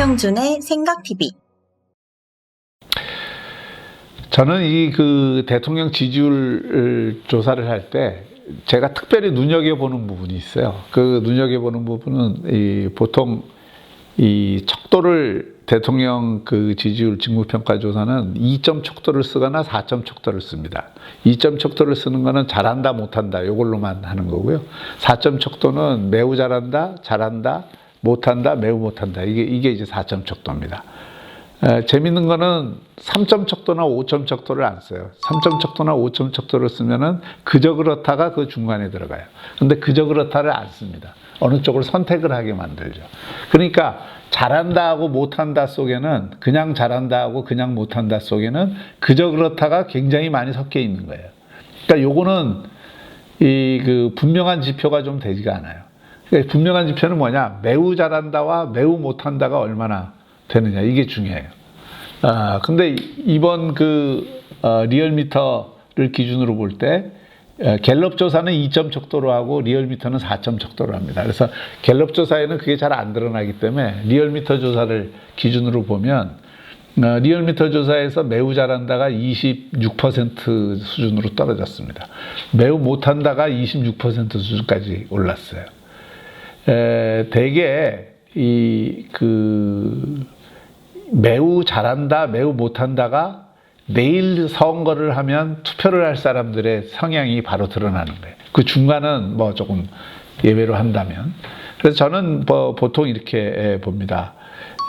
박형준의 생각TV. 저는 이 그 대통령 지지율 조사를 할 때 제가 특별히 눈여겨보는 부분이 있어요. 그 눈여겨보는 부분은 이 보통 이 척도를 대통령 그 지지율 직무평가 조사는 2점 척도를 쓰거나 4점 척도를 씁니다. 2점 척도를 쓰는 거는 잘한다 못한다 요걸로만 하는 거고요. 4점 척도는 매우 잘한다, 잘한다, 못한다, 매우 못한다. 이게 이게 이제 4점 척도입니다. 에, 재밌는 거는 3점 척도나 5점 척도를 안 써요. 3점 척도나 5점 척도를 쓰면은 그저 그렇다가 그 중간에 들어가요. 근데 그저 그렇다를 안 씁니다. 어느 쪽을 선택을 하게 만들죠. 그러니까 잘한다 하고 못한다 속에는 그냥 잘한다 하고 그냥 못한다 속에는 그저 그렇다가 굉장히 많이 섞여 있는 거예요. 그러니까 요거는 이 그 분명한 지표가 좀 되지가 않아요. 그러니까 분명한 지표는 뭐냐? 매우 잘한다와 매우 못한다가 얼마나 되느냐 이게 중요해요. 아 근데 이번 그 어, 리얼미터를 기준으로 볼 때 갤럽 조사는 2점 척도로 하고 리얼미터는 4점 척도로 합니다. 그래서 갤럽 조사에는 그게 잘 안 드러나기 때문에 리얼미터 조사를 기준으로 보면 어, 리얼미터 조사에서 매우 잘한다가 26% 수준으로 떨어졌습니다. 매우 못한다가 26% 수준까지 올랐어요. 에, 대개 이그 매우 잘한다, 매우 못한다가 내일 선거를 하면 투표를 할 사람들의 성향이 바로 드러나는 거예요. 그 중간은 뭐 조금 예외로 한다면. 그래서 저는 뭐 보통 이렇게 에, 봅니다.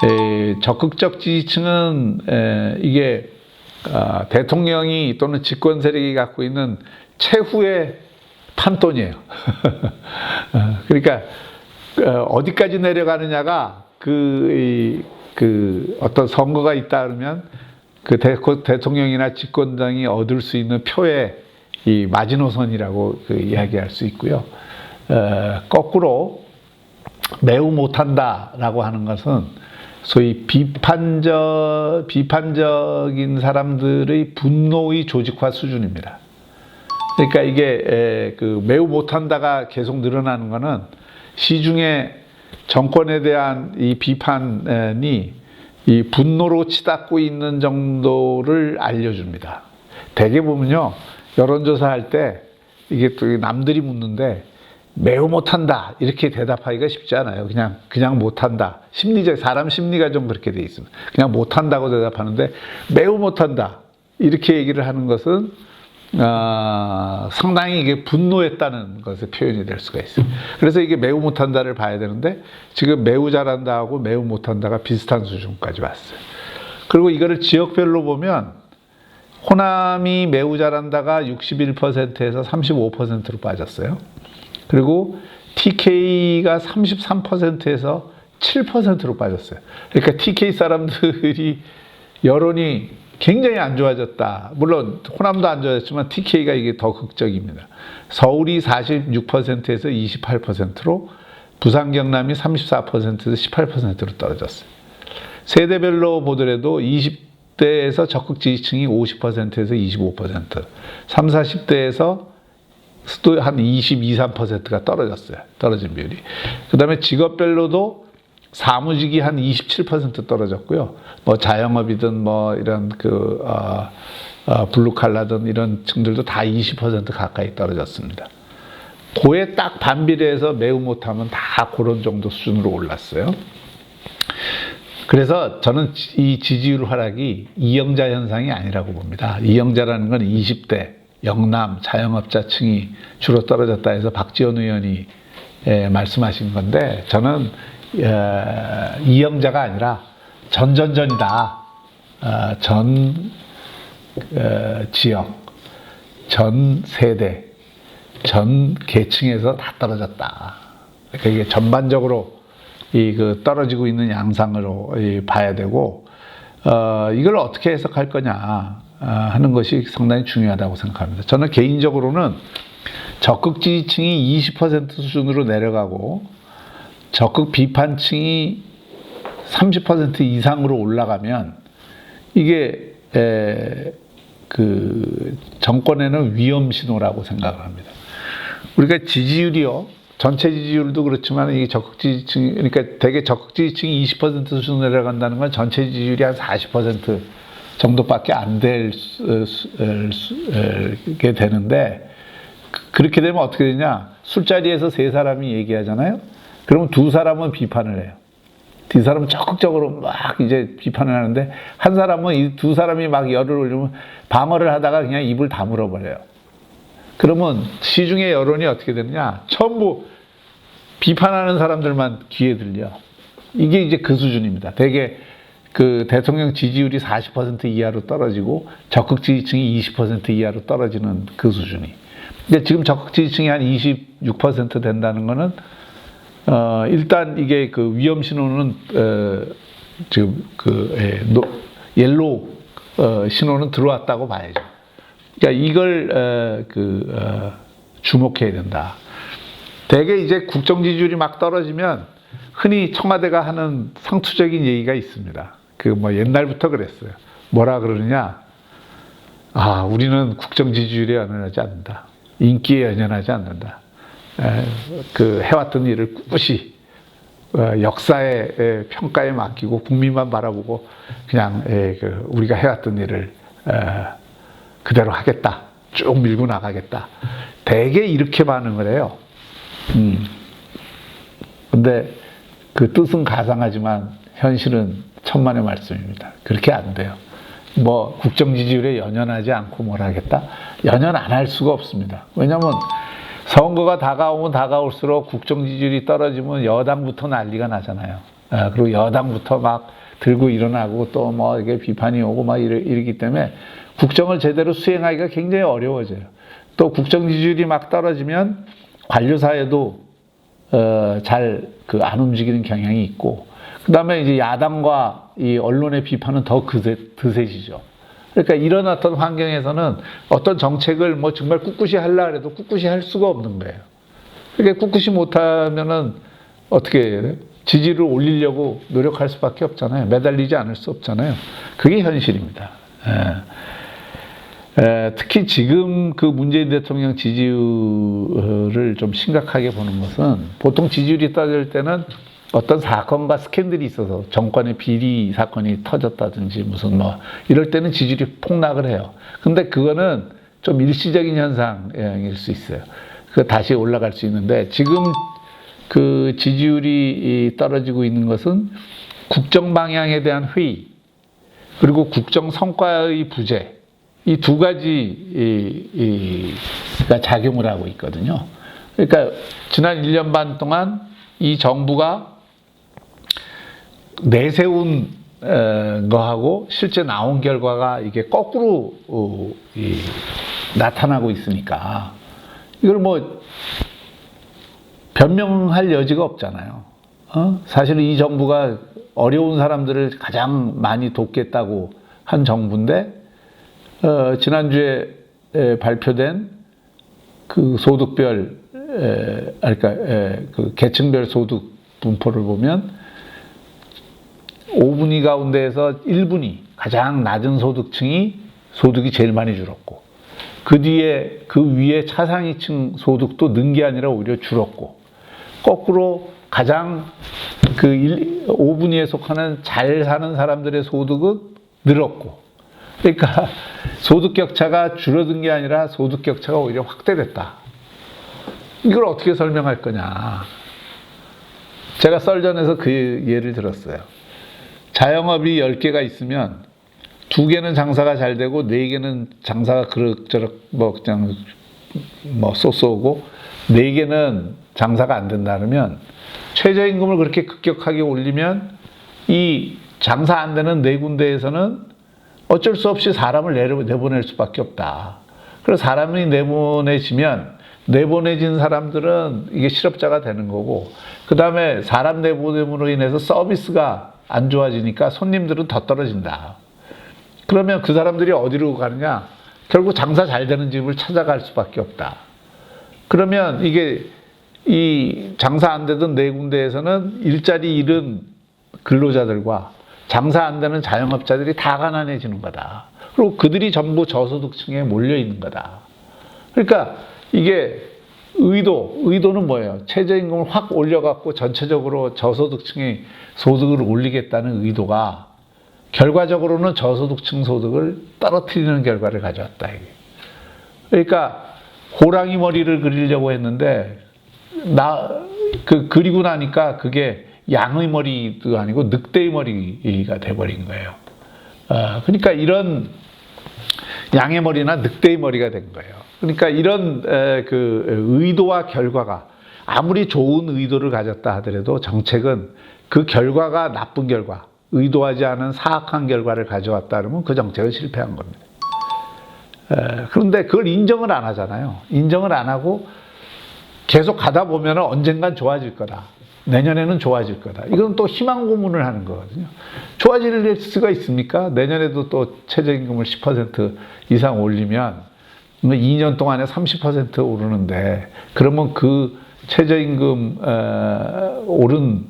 에, 적극적 지지층은 에, 이게 아, 대통령이 또는 집권 세력이 갖고 있는 최후의 판돈이에요. 어, 그러니까 어, 어디까지 내려가느냐가 그, 이, 그 어떤 선거가 있다 그러면 그 대, 대통령이나 집권당이 얻을 수 있는 표의 이 마지노선이라고 그 이야기할 수 있고요. 어, 거꾸로 매우 못한다라고 하는 것은 소위 비판적 비판적인 사람들의 분노의 조직화 수준입니다. 그러니까 이게 에, 그 매우 못한다가 계속 늘어나는 것은 시중에 정권에 대한 이 비판이 이 분노로 치닫고 있는 정도를 알려줍니다. 대개 보면요 여론조사 할 때 이게 또 남들이 묻는데 매우 못한다 이렇게 대답하기가 쉽지 않아요. 그냥 그냥 못한다. 심리적 사람 심리가 좀 그렇게 돼 있습니다. 그냥 못한다고 대답하는데 매우 못한다 이렇게 얘기를 하는 것은 어, 상당히 이게 분노했다는 것의 표현이 될 수가 있어요. 그래서 이게 매우 못한다를 봐야 되는데 지금 매우 잘한다하고 매우 못한다가 비슷한 수준까지 왔어요. 그리고 이거를 지역별로 보면 호남이 매우 잘한다가 61%에서 35%로 빠졌어요. 그리고 TK가 33%에서 7%로 빠졌어요. 그러니까 TK 사람들이 여론이 굉장히 안 좋아졌다. 물론 호남도 안 좋아졌지만 TK가 이게 더 극적입니다. 서울이 46%에서 28%로 부산 경남이 34%에서 18%로 떨어졌어요. 세대별로 보더라도 20대에서 적극 지지층이 50%에서 25%, 3, 40대에서 또 한 22, 3%가 떨어졌어요. 떨어진 비율이. 그 다음에 직업별로도 사무직이 한 27% 떨어졌고요. 뭐 자영업이든 뭐 이런 그, 어, 어, 블루칼라든 이런 층들도 다 20% 가까이 떨어졌습니다. 그에 딱 반비례해서 매우 못하면 다 그런 정도 수준으로 올랐어요. 그래서 저는 이 지지율 하락이 이영자 현상이 아니라고 봅니다. 이영자라는 건 20대 영남 자영업자층이 주로 떨어졌다 해서 박지원 의원이 예, 말씀하신 건데 저는 예, 이영자가 아니라 전전전이다. 어, 전 어, 지역, 전 세대, 전 계층에서 다 떨어졌다. 이게 전반적으로 이 그 떨어지고 있는 양상으로 이 봐야 되고 어, 이걸 어떻게 해석할 거냐 어, 하는 것이 상당히 중요하다고 생각합니다. 저는 개인적으로는 적극 지지층이 20% 수준으로 내려가고 적극 비판층이 30% 이상으로 올라가면 이게 에, 그 정권에는 위험 신호라고 생각을 합니다. 우리가 지지율이요 전체 지지율도 그렇지만 이게 적극 지지층 그러니까 되게 적극 지지층이 20% 수준 내려간다는 건 전체 지지율이 한 40% 정도밖에 안 될 게 되는데 그- 그렇게 되면 어떻게 되냐 술자리에서 세 사람이 얘기하잖아요. 그러면 두 사람은 비판을 해요. 두 사람은 적극적으로 막 이제 비판을 하는데 한 사람은 이 두 사람이 막 열을 올리면 방어를 하다가 그냥 입을 다물어 버려요. 그러면 시중의 여론이 어떻게 되느냐? 전부 비판하는 사람들만 귀에 들려. 이게 이제 그 수준입니다. 되게 그 대통령 지지율이 40% 이하로 떨어지고 적극 지지층이 20% 이하로 떨어지는 그 수준이. 근데 지금 적극 지지층이 한 26% 된다는 거는 어 일단 이게 그 위험 신호는 어 지금 그 예, 노, 옐로우 어 신호는 들어왔다고 봐야죠. 그러니까 이걸 어, 그 어, 주목해야 된다. 대개 이제 국정 지지율이 막 떨어지면 흔히 청와대가 하는 상투적인 얘기가 있습니다. 그 뭐 옛날부터 그랬어요. 뭐라 그러느냐? 아, 우리는 국정 지지율에 연연하지 않는다. 인기에 연연하지 않는다. 에, 그 해왔던 일을 꿋꿋이 어, 역사의 에, 평가에 맡기고 국민만 바라보고 그냥 에, 그 우리가 해왔던 일을 에, 그대로 하겠다. 쭉 밀고 나가겠다. 대개 이렇게 반응을 해요. 음. 근데 그 뜻은 가상하지만 현실은 천만의 말씀입니다. 그렇게 안 돼요. 뭐 국정 지지율에 연연하지 않고 뭘 하겠다? 연연 안 할 수가 없습니다. 왜냐하면 선거가 다가오면 다가올수록 국정 지지율이 떨어지면 여당부터 난리가 나잖아요. 아, 그리고 여당부터 막 들고 일어나고 또 뭐 이게 비판이 오고 막 이러, 이러기 때문에 국정을 제대로 수행하기가 굉장히 어려워져요. 또 국정 지지율이 막 떨어지면 관료 사회도 어, 잘 그 안 움직이는 경향이 있고 그다음에 이제 야당과 이 언론의 비판은 더 그세, 드세지죠. 그러니까 어떤 환경에서는 어떤 정책을 뭐 정말 꿋꿋이 하려 해도 꿋꿋이 할 수가 없는 거예요. 그러니까 꿋꿋이 못하면은 어떻게? 지지를 올리려고 노력할 수밖에 없잖아요. 매달리지 않을 수 없잖아요. 그게 현실입니다. 예. 에, 특히 지금 그 문재인 대통령 지지율을 좀 심각하게 보는 것은 보통 지지율이 떨어질 때는 어떤 사건과 스캔들이 있어서 정권의 비리 사건이 터졌다든지 무슨 뭐 이럴 때는 지지율이 폭락을 해요. 근데 그거는 좀 일시적인 현상일 수 있어요. 그 다시 올라갈 수 있는데 지금 그 지지율이 떨어지고 있는 것은 국정 방향에 대한 회의 그리고 국정 성과의 부재 이 두 가지가 작용을 하고 있거든요. 그러니까 지난 1년 반 동안 이 정부가 내세운 어, 거하고 실제 나온 결과가 이게 거꾸로 어, 이, 나타나고 있으니까 이걸 뭐 변명할 여지가 없잖아요. 어? 사실 이 정부가 어려운 사람들을 가장 많이 돕겠다고 한 정부인데 어, 지난주에 에, 발표된 그 소득별 에, 그러니까 에, 그 계층별 소득 분포를 보면 5분위 가운데에서 1분위 가장 낮은 소득층이 소득이 제일 많이 줄었고 그 뒤에 그 위에 차상위층 소득도 는 게 아니라 오히려 줄었고 거꾸로 가장 그 1, 5분위에 속하는 잘 사는 사람들의 소득은 늘었고 그러니까 소득 격차가 줄어든 게 아니라 소득 격차가 오히려 확대됐다. 이걸 어떻게 설명할 거냐. 제가 썰전에서 그 예를 들었어요. 자영업이 10개가 있으면 두 개는 장사가 잘 되고 네 개는 장사가 그럭저럭 뭐 그냥 뭐 쏘쏘고 네 개는 장사가 안 된다 그러면 최저임금을 그렇게 급격하게 올리면 이 장사 안 되는 네 군데에서는 어쩔 수 없이 사람을 내보낼 수밖에 없다. 그래서 사람이 내보내지면 내보내진 사람들은 이게 실업자가 되는 거고 그 다음에 사람 내보냄으로 인해서 서비스가 안 좋아지니까 손님들은 더 떨어진다. 그러면 그 사람들이 어디로 가느냐? 결국 장사 잘 되는 집을 찾아갈 수밖에 없다. 그러면 이게 이 장사 안 되던 네 군데에서는 일자리 잃은 근로자들과 장사 안 되는 자영업자들이 다 가난해지는 거다. 그리고 그들이 전부 저소득층에 몰려 있는 거다. 그러니까 이게 의도, 의도는 뭐예요? 최저임금을 확 올려갖고 전체적으로 저소득층의 소득을 올리겠다는 의도가 결과적으로는 저소득층 소득을 떨어뜨리는 결과를 가져왔다. 이게. 그러니까 호랑이 머리를 그리려고 했는데 나 그 그리고 나니까 그게 양의 머리도 아니고 늑대의 머리가 돼버린 거예요. 어, 그러니까 이런 양의 머리나 늑대의 머리가 된 거예요. 그러니까 이런 에, 그 의도와 결과가 아무리 좋은 의도를 가졌다 하더라도 정책은 그 결과가 나쁜 결과, 의도하지 않은 사악한 결과를 가져왔다 그러면 그 정책은 실패한 겁니다. 에, 그런데 그걸 인정을 안 하잖아요. 인정을 안 하고 계속 가다 보면 언젠간 좋아질 거다. 내년에는 좋아질 거다. 이건 또 희망 고문을 하는 거거든요. 좋아질 수가 있습니까? 내년에도 또 최저임금을 10% 이상 올리면 2년 동안에 30% 오르는데 그러면 그 최저임금 어, 오른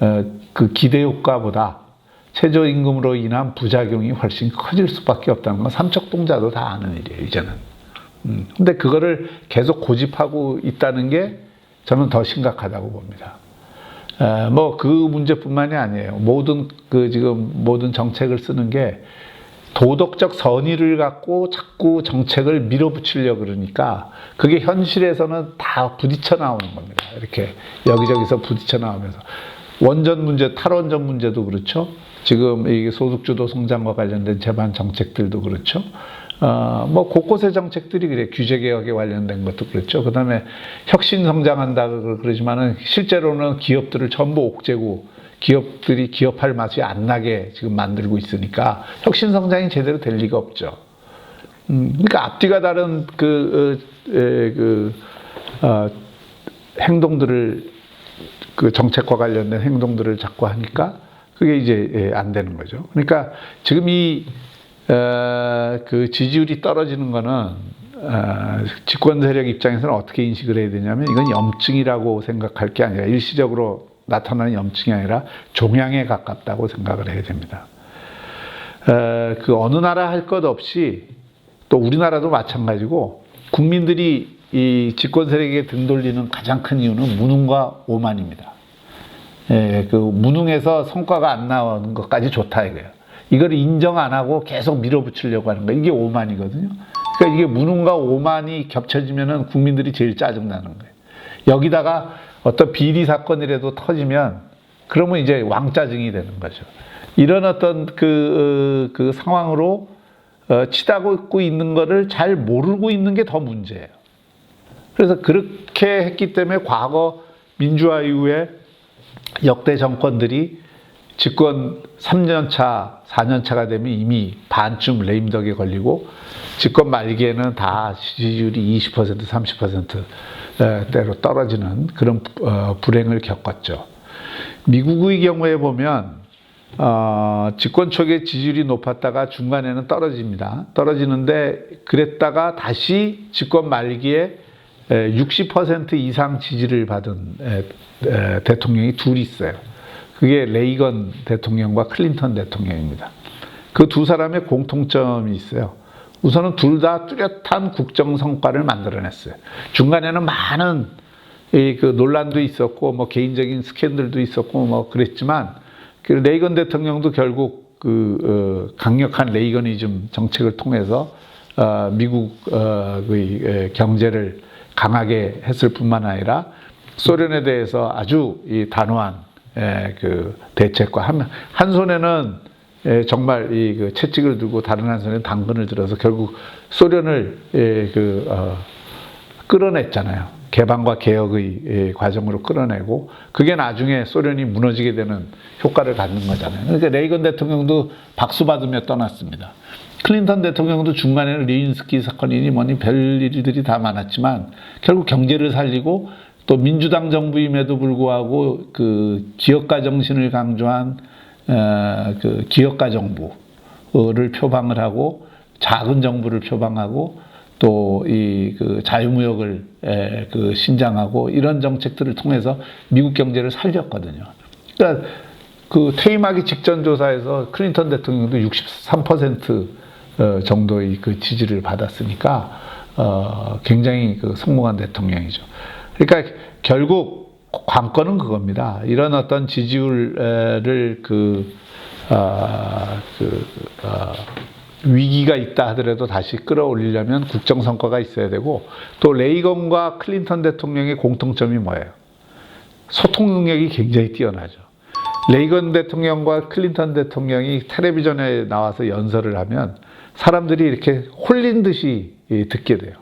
어, 그 기대 효과보다 최저임금으로 인한 부작용이 훨씬 커질 수밖에 없다는 건 삼척동자도 다 아는 일이에요. 이제는. 음, 근데 그거를 계속 고집하고 있다는 게 저는 더 심각하다고 봅니다. 뭐 그 문제뿐만이 아니에요. 모든 그 지금 모든 정책을 쓰는 게 도덕적 선의를 갖고 자꾸 정책을 밀어붙이려 그러니까 그게 현실에서는 다 부딪혀 나오는 겁니다. 이렇게 여기저기서 부딪혀 나오면서 원전 문제, 탈원전 문제도 그렇죠. 지금 이 소득주도 성장과 관련된 제반 정책들도 그렇죠. 어, 뭐 곳곳의 정책들이 그래 규제 개혁에 관련된 것도 그렇죠. 그다음에 혁신 성장한다 그러지만은 실제로는 기업들을 전부 옥죄고 기업들이 기업할 맛이 안 나게 지금 만들고 있으니까 혁신 성장이 제대로 될 리가 없죠. 음, 그러니까 앞뒤가 다른 그, 어, 에, 그 어, 행동들을 그 정책과 관련된 행동들을 자꾸 하니까 그게 이제 예, 안 되는 거죠. 그러니까 지금 이 어, 그 지지율이 떨어지는 거는 어, 집권 세력 입장에서는 어떻게 인식을 해야 되냐면 이건 염증이라고 생각할 게 아니라 일시적으로 나타나는 염증이 아니라 종양에 가깝다고 생각을 해야 됩니다. 어, 그 어느 나라 할 것 없이 또 우리나라도 마찬가지고 국민들이 이 집권 세력에 등 돌리는 가장 큰 이유는 무능과 오만입니다. 예, 그 무능해서 성과가 안 나오는 것까지 좋다 이거예요. 이걸 인정 안 하고 계속 밀어붙이려고 하는 거 이게 오만이거든요. 그러니까 이게 무능과 오만이 겹쳐지면은 국민들이 제일 짜증나는 거예요. 여기다가 어떤 비리 사건이라도 터지면 그러면 이제 왕짜증이 되는 거죠. 이런 어떤 그, 어, 그 상황으로 어, 치닫고 있는 거를 잘 모르고 있는 게 더 문제예요. 그래서 그렇게 했기 때문에 과거 민주화 이후에 역대 정권들이 집권 3년 차, 4년 차가 되면 이미 반쯤 레임덕에 걸리고 집권 말기에는 다 지지율이 20%, 30%대로 떨어지는 그런 어, 불행을 겪었죠. 미국의 경우에 보면 어, 집권 초기에 지지율이 높았다가 중간에는 떨어집니다. 떨어지는데 그랬다가 다시 집권 말기에 60% 이상 지지를 받은 대통령이 둘 있어요. 그게 레이건 대통령과 클린턴 대통령입니다. 그 두 사람의 공통점이 있어요. 우선은 둘 다 뚜렷한 국정 성과를 만들어냈어요. 중간에는 많은 그 논란도 있었고, 뭐 개인적인 스캔들도 있었고, 뭐 그랬지만, 그 레이건 대통령도 결국 그 어, 강력한 레이건이즘 정책을 통해서 어, 미국의 경제를 강하게 했을 뿐만 아니라 소련에 대해서 아주 이 단호한 예, 그 대책과 한, 한 손에는 예, 정말 이 그 채찍을 들고 다른 한 손에 당근을 들어서 결국 소련을 예, 그 어, 끌어냈잖아요. 개방과 개혁의 예, 과정으로 끌어내고 그게 나중에 소련이 무너지게 되는 효과를 갖는 거잖아요. 그러니까 레이건 대통령도 박수 받으며 떠났습니다. 클린턴 대통령도 중간에는 리인스키 사건이니 뭐니 별 일들이 다 많았지만 결국 경제를 살리고 또 민주당 정부임에도 불구하고 그 기업가 정신을 강조한 어, 그 기업가 정부를 표방을 하고 작은 정부를 표방하고 또 이 그 자유무역을 에, 그 신장하고 이런 정책들을 통해서 미국 경제를 살렸거든요. 그러니까 그 퇴임하기 직전 조사에서 클린턴 대통령도 63% 어, 정도의 그 지지를 받았으니까 어, 굉장히 그 성공한 대통령이죠. 그러니까 결국 관건은 그겁니다. 이런 어떤 지지율을 그, 어, 그 어, 위기가 있다 하더라도 다시 끌어올리려면 국정 성과가 있어야 되고 또 레이건과 클린턴 대통령의 공통점이 뭐예요? 소통 능력이 굉장히 뛰어나죠. 레이건 대통령과 클린턴 대통령이 텔레비전에 나와서 연설을 하면 사람들이 이렇게 홀린 듯이 예, 듣게 돼요.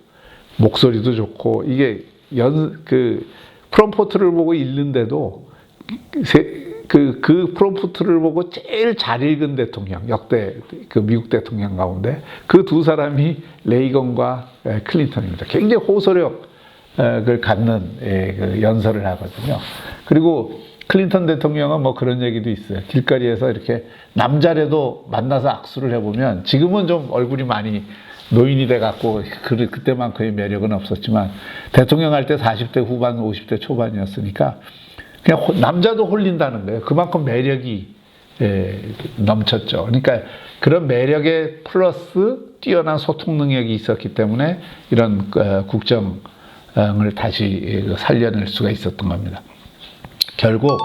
목소리도 좋고 이게 연 그 프롬포트를 보고 읽는데도 그, 그 프롬프트를 보고 제일 잘 읽은 대통령, 역대 그 미국 대통령 가운데 그 두 사람이 레이건과 에, 클린턴입니다. 굉장히 호소력을 갖는 에, 그 연설을 하거든요. 그리고 클린턴 대통령은 뭐 그런 얘기도 있어요. 길거리에서 이렇게 남자래도 만나서 악수를 해보면 지금은 좀 얼굴이 많이 노인이 돼갖고 그, 그때만큼의 매력은 없었지만 대통령 할 때 40대 후반, 50대 초반이었으니까 그냥 호- 남자도 홀린다는 거예요. 그만큼 매력이 예, 넘쳤죠. 그러니까 그런 매력에 플러스 뛰어난 소통 능력이 있었기 때문에 이런 어, 국정을 다시 예, 살려낼 수가 있었던 겁니다. 결국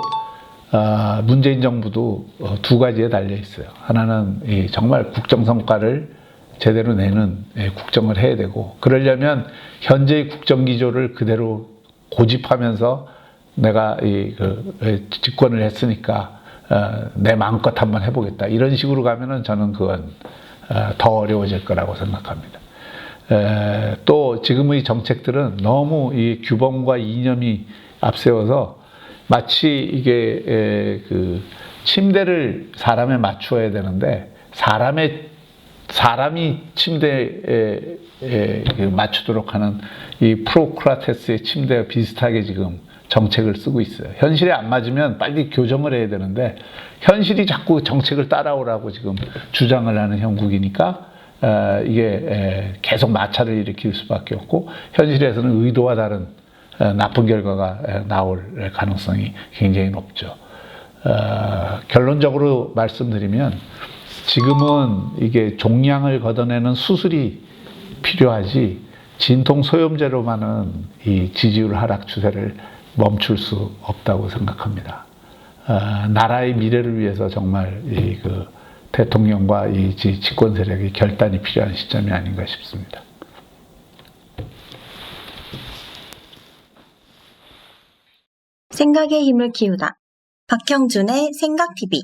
어, 문재인 정부도 어, 두 가지에 달려 있어요. 하나는 이 정말 국정 성과를 제대로 내는 예, 국정을 해야 되고 그러려면 현재의 국정 기조를 그대로 고집하면서 내가 이 그, 예, 집권을 했으니까 어, 내 마음껏 한번 해보겠다 이런 식으로 가면은 저는 그건 어, 더 어려워질 거라고 생각합니다. 에, 또 지금의 정책들은 너무 이 규범과 이념이 앞세워서 마치 이게 에, 그 침대를 사람에 맞추어야 되는데 사람의 사람이 침대에 에, 그 맞추도록 하는 이 프로크라테스의 침대와 비슷하게 지금 정책을 쓰고 있어요. 현실에 안 맞으면 빨리 교정을 해야 되는데 현실이 자꾸 정책을 따라오라고 지금 주장을 하는 형국이니까 어, 이게 에, 계속 마찰을 일으킬 수밖에 없고 현실에서는 의도와 다른 어, 나쁜 결과가 에, 나올 가능성이 굉장히 높죠. 어, 결론적으로 말씀드리면 지금은 이게 종양을 걷어내는 수술이 필요하지 진통 소염제로만은 이 지지율 하락 추세를 멈출 수 없다고 생각합니다. 어, 나라의 미래를 위해서 정말 이 그 대통령과 이 지- 집권 세력의 결단이 필요한 시점이 아닌가 싶습니다. 생각의 힘을 키우다. 박형준의 생각TV.